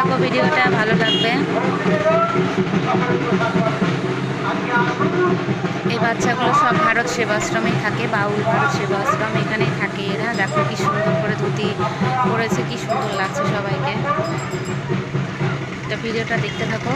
থাকো ভিডিওটা, ভালো লাগবে। এই বাচ্চাগুলো সব ভারত সেবাশ্রমেই থাকে, বাউল ভারত সেবাশ্রম এখানে থাকে এরা। দেখো কি সুন্দর করে ধুতি পরেছে, কি সুন্দর লাগছে সবাইকে। তো ভিডিওটা দেখতে থাকো।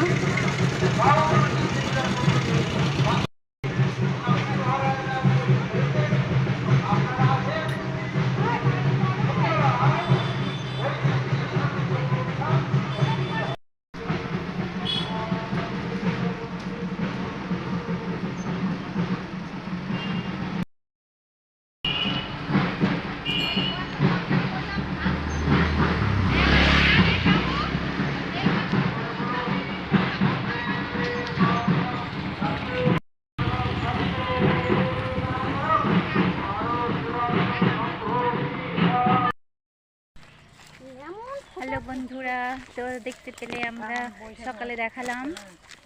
বন্ধুরা তো দেখতে পেলে আমরা সকালে দেখালাম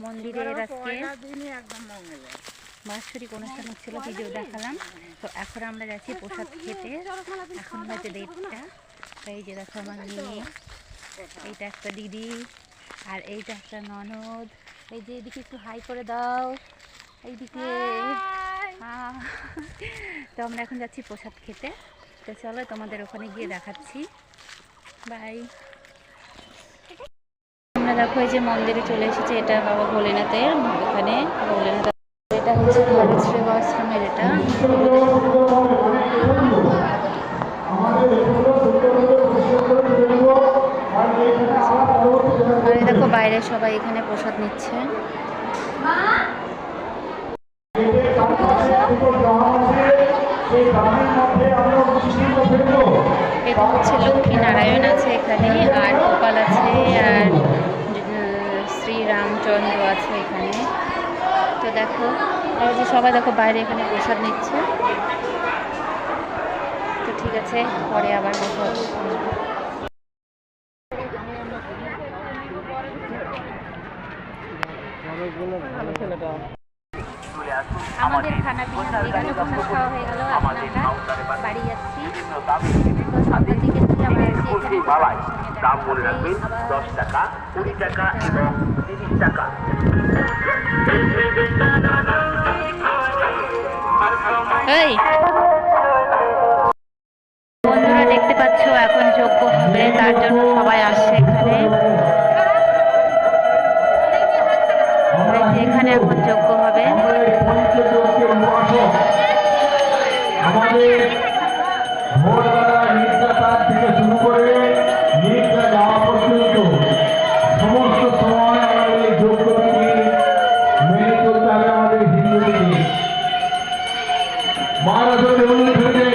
মন্দিরের আজকে। বাৎসরিক অনুষ্ঠান হচ্ছিল ভিডিও দেখালাম। তো এখন আমরা যাচ্ছি প্রসাদ খেতে। এখন হয়তো দেড়টা তো এই যে দেখো আমার মেয়ে এইটা একটা দিদি আর এইটা একটা ননদ। এই যে এদিকে একটু হাই করে দাও এইদিকে। তো আমরা এখন যাচ্ছি প্রসাদ খেতে। তো চলো তোমাদের ওখানে গিয়ে দেখাচ্ছি। বাই। আমরা দেখো এই যে মন্দিরে চলে এসেছে, এটা বাবা ভোলেনাথের এখানে ভোলেনাথ এটা হচ্ছে ভারত সেবা আশ্রমের এটা। আর দেখো বাইরে সবাই এখানে প্রসাদ নিচ্ছে। এটা হচ্ছে লক্ষ্মী নারায়ণ শ্রীরামচন্দ্র আছে এখানে। তো দেখো, এই যে সবাই দেখো বাইরে এখানে প্রসাদ নিচ্ছে। তো ঠিক আছে, পরে আবার দেখা আমাদের খানা পিনা হয়ে গেল, প্রসাদ খাওয়া হয়ে গেল বাড়ি যাচ্ছি তো সন্ধ্যার দিকে থেকে আমরা দাম মনে রাখবেন দশ টাকা, কুড়ি টাকা এবং তিরিশ টাকা। বন্ধুরা, দেখতে পাচ্ছ, এখন যোগ্য হবে, তার জন্য সবাই আসছে এখানে। এখানে এখন যোগ্য হবে। महाराष्ट्र देवल फिरते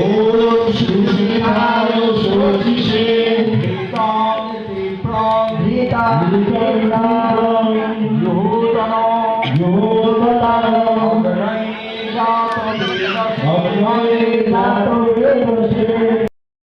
Om Shri